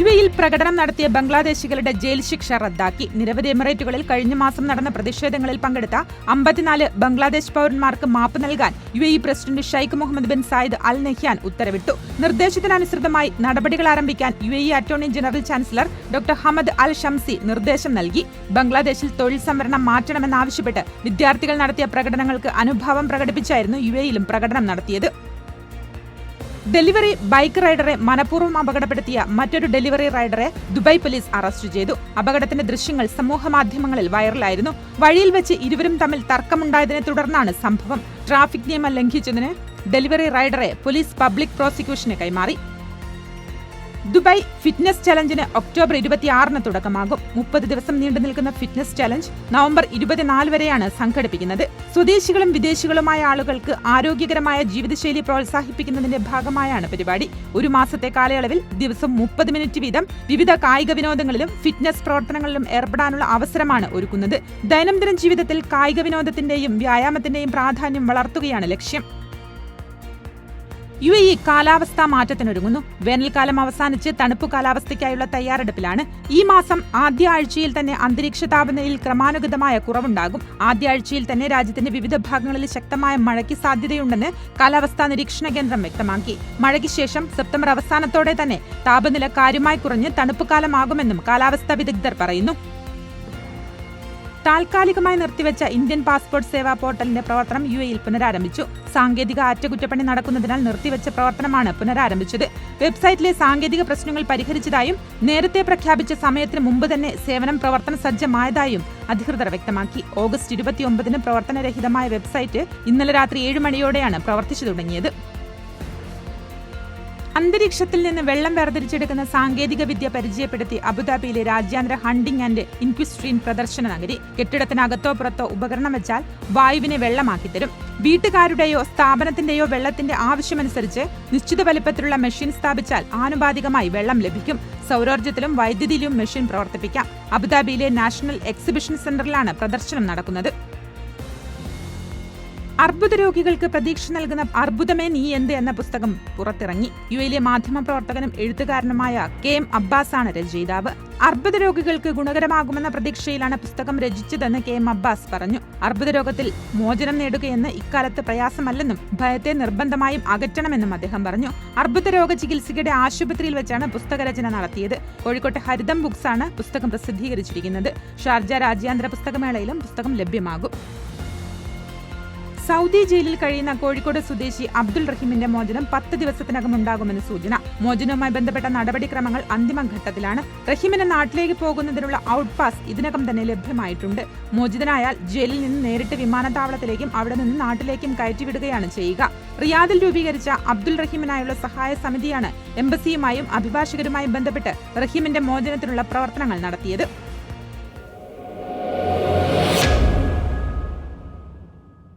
U എയിൽ പ്രകടനം നടത്തിയ ബംഗ്ലാദേശികളുടെ ജയിൽ ശിക്ഷ റദ്ദാക്കി. നിരവധി എമിറേറ്റുകളിൽ കഴിഞ്ഞ മാസം നടന്ന പ്രതിഷേധങ്ങളിൽ പങ്കെടുത്ത അമ്പത്തിനാല് ബംഗ്ലാദേശ് പൗരന്മാർക്ക് മാപ്പ് നൽകാൻ U A president Sheikh Mohamed bin Zayed Al Nahyan ഉത്തരവിട്ടു. നിർദ്ദേശത്തിനനുസൃതമായി നടപടികൾ ആരംഭിക്കാൻ U A attorney general chancellor doctor Hamad Al Shamsi നിർദ്ദേശം നൽകി. ബംഗ്ലാദേശിൽ തൊഴിൽ സംവരണം മാറ്റണമെന്നാവശ്യപ്പെട്ട് വിദ്യാർത്ഥികൾ നടത്തിയ പ്രകടനങ്ങൾക്ക് അനുഭാവം പ്രകടിപ്പിച്ചായിരുന്നു യു എയിലും പ്രകടനം നടത്തിയത്. ഡെലിവറി ബൈക്ക് റൈഡറെ മനഃപൂർവം അപകടപ്പെടുത്തിയ മറ്റൊരു ഡെലിവറി റൈഡറെ ദുബായ് പോലീസ് അറസ്റ്റ് ചെയ്തു. അപകടത്തിന്റെ ദൃശ്യങ്ങൾ സമൂഹ മാധ്യമങ്ങളിൽ വൈറലായിരുന്നു. വഴിയിൽ വെച്ച് ഇരുവരും തമ്മിൽ തർക്കമുണ്ടായതിനെ തുടർന്നാണ് സംഭവം. ട്രാഫിക് നിയമം ലംഘിച്ചതിന് ഡെലിവറി റൈഡറെ പോലീസ് പബ്ലിക് പ്രോസിക്യൂഷന് കൈമാറി. ദുബായ് ഫിറ്റ്നസ് ചലഞ്ചിന് ഒക്ടോബർ ഇരുപത്തിയാറിന് തുടക്കമാകും. മുപ്പത് ദിവസം നീണ്ടു നിൽക്കുന്ന ഫിറ്റ്നസ് ചലഞ്ച് നവംബർ ഇരുപത്തിനാല് വരെയാണ് സംഘടിപ്പിക്കുന്നത്. സ്വദേശികളും വിദേശികളുമായ ആളുകൾക്ക് ആരോഗ്യകരമായ ജീവിതശൈലി പ്രോത്സാഹിപ്പിക്കുന്നതിന്റെ ഭാഗമായാണ് പരിപാടി. ഒരു മാസത്തെ കാലയളവിൽ ദിവസം മുപ്പത് മിനിറ്റ് വീതം വിവിധ കായിക വിനോദങ്ങളിലും ഫിറ്റ്നസ് പ്രവർത്തനങ്ങളിലും ഏർപ്പെടാനുള്ള അവസരമാണ് ഒരുക്കുന്നത്. ദൈനംദിന ജീവിതത്തിൽ കായിക വിനോദത്തിന്റെയും വ്യായാമത്തിന്റെയും പ്രാധാന്യം വളർത്തുകയാണ് ലക്ഷ്യം. യു എ ഇ കാലാവസ്ഥാ മാറ്റത്തിനൊരുങ്ങുന്നു. വേനൽക്കാലം അവസാനിച്ച് തണുപ്പ് കാലാവസ്ഥയ്ക്കായുള്ള തയ്യാറെടുപ്പിലാണ്. ഈ മാസം ആദ്യ ആഴ്ചയിൽ തന്നെ അന്തരീക്ഷ താപനിലയിൽ ക്രമാനുഗതമായ കുറവുണ്ടാകും. ആദ്യ ആഴ്ചയിൽ തന്നെ രാജ്യത്തിന്റെ വിവിധ ഭാഗങ്ങളിൽ ശക്തമായ മഴയ്ക്ക് സാധ്യതയുണ്ടെന്ന് കാലാവസ്ഥാ നിരീക്ഷണ കേന്ദ്രം വ്യക്തമാക്കി. മഴയ്ക്ക് ശേഷം സെപ്റ്റംബർ അവസാനത്തോടെ തന്നെ താപനില കാര്യമായി കുറഞ്ഞ് തണുപ്പ് കാലമാകുമെന്നും കാലാവസ്ഥാ വിദഗ്ധർ പറയുന്നു. താൽക്കാലികമായി നിർത്തിവെച്ച ഇന്ത്യൻ പാസ്പോർട്ട് സേവാ പോർട്ടലിന്റെ പ്രവർത്തനം യു എയിൽ പുനരാരംഭിച്ചു. സാങ്കേതിക അറ്റകുറ്റപ്പണി നടക്കുന്നതിനാൽ നിർത്തിവെച്ച പ്രവർത്തനമാണ് പുനരാരംഭിച്ചത്. വെബ്സൈറ്റിലെ സാങ്കേതിക പ്രശ്നങ്ങൾ പരിഹരിച്ചതായും നേരത്തെ പ്രഖ്യാപിച്ച സമയത്തിന് മുമ്പ് തന്നെ സേവനം പ്രവർത്തന സജ്ജമായതായും അധികൃതർ വ്യക്തമാക്കി. ഓഗസ്റ്റ് ഇരുപത്തിയൊമ്പതിന് പ്രവർത്തനരഹിതമായ വെബ്സൈറ്റ് ഇന്നലെ രാത്രി ഏഴ് മണിയോടെയാണ് പ്രവർത്തിച്ചു തുടങ്ങിയത്. അന്തരീക്ഷത്തിൽ നിന്ന് വെള്ളം വേർതിരിച്ചെടുക്കുന്ന സാങ്കേതിക വിദ്യ പരിചയപ്പെടുത്തി അബുദാബിയിലെ രാജ്യാന്തര ഹണ്ടിംഗ് ആൻഡ് ഇൻക്വിസ്ട്രീൻ പ്രദർശന നഗരി. കെട്ടിടത്തിനകത്തോ പുറത്തോ ഉപകരണം വെച്ചാൽ വായുവിനെ വെള്ളമാക്കി തരും. വീട്ടുകാരുടെയോ സ്ഥാപനത്തിന്റെയോ വെള്ളത്തിന്റെ ആവശ്യമനുസരിച്ച് നിശ്ചിത വലിപ്പത്തിലുള്ള മെഷീൻ സ്ഥാപിച്ചാൽ ആനുപാതികമായി വെള്ളം ലഭിക്കും. സൗരോർജത്തിലും വൈദ്യുതിയിലും മെഷീൻ പ്രവർത്തിപ്പിക്കാം. അബുദാബിയിലെ നാഷണൽ എക്സിബിഷൻ സെന്ററിലാണ് പ്രദർശനം നടക്കുന്നത്. അർബുദ രോഗികൾക്ക് പ്രതീക്ഷ നൽകുന്ന അർബുദമേ നീ എന്ത് എന്ന പുസ്തകം പുറത്തിറങ്ങി. യു എയിലെ മാധ്യമപ്രവർത്തകനും എഴുത്തുകാരനുമായ കെ എം അബ്ബാസാണ് രചയിതാവ്. അർബുദ രോഗികൾക്ക് ഗുണകരമാകുമെന്ന പ്രതീക്ഷയിലാണ് പുസ്തകം രചിച്ചതെന്ന് കെ എം അബ്ബാസ് പറഞ്ഞു. അർബുദ രോഗത്തിൽ മോചനം നേടുകയെന്ന് ഇക്കാലത്ത് പ്രയാസമല്ലെന്നും ഭയത്തെ നിർബന്ധമായും അകറ്റണമെന്നും അദ്ദേഹം പറഞ്ഞു. അർബുദ രോഗ ചികിത്സയുടെ ആശുപത്രിയിൽ വെച്ചാണ് പുസ്തകരചന നടത്തിയത്. കോഴിക്കോട്ടെ ഹരിതം ബുക്സാണ് പുസ്തകം പ്രസിദ്ധീകരിച്ചിരിക്കുന്നത്. ഷാർജ രാജ്യാന്തര പുസ്തകമേളയിലും പുസ്തകം ലഭ്യമാകും. സൗദി ജയിലിൽ കഴിയുന്ന കോഴിക്കോട് സ്വദേശി അബ്ദുൾ റഹീമിന്റെ മോചനം പത്ത് ദിവസത്തിനകം ഉണ്ടാകുമെന്ന് സൂചന. മോചനവുമായി ബന്ധപ്പെട്ട നടപടിക്രമങ്ങൾ അന്തിമഘട്ടത്തിലാണ് റഹീമിന് നാട്ടിലേക്ക് പോകുന്നതിനുള്ള ഔട്ട് പാസ് ഇതിനകം തന്നെ ലഭ്യമായിട്ടുണ്ട്. മോചിതനായാൽ ജയിലിൽ നിന്ന് നേരിട്ട് വിമാനത്താവളത്തിലേക്കും അവിടെ നിന്ന് നാട്ടിലേക്കും കയറ്റിവിടുകയാണ് ചെയ്യുക. റിയാദിൽ രൂപീകരിച്ച അബ്ദുൾ റഹീമിനായുള്ള സഹായ സമിതിയാണ് എംബസിയുമായും അഭിഭാഷകരുമായും ബന്ധപ്പെട്ട് റഹീമിന്റെ മോചനത്തിനുള്ള പ്രവർത്തനങ്ങൾ നടത്തിയത്.